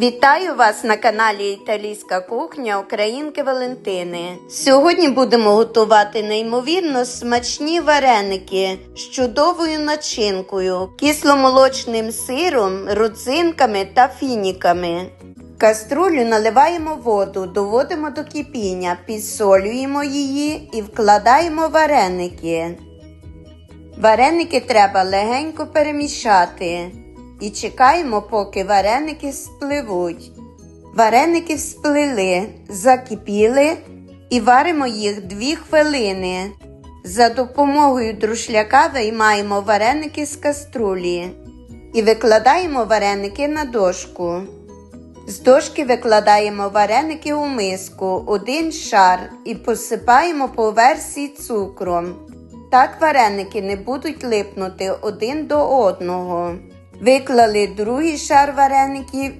Вітаю вас на каналі Італійська кухня Українки Валентини. Сьогодні будемо готувати неймовірно смачні вареники з чудовою начинкою, кисломолочним сиром, родзинками та фініками. Каструлю наливаємо воду, доводимо до кипіння, підсолюємо її і вкладаємо вареники. Вареники треба легенько перемішати і чекаємо, поки вареники спливуть. Вареники всплили, закипіли і варимо їх 2 хвилини. За допомогою друшляка виймаємо вареники з каструлі і викладаємо вареники на дошку. З дошки викладаємо вареники у миску, один шар і посипаємо по версії цукром. Так вареники не будуть липнути один до одного. Виклали другий шар вареників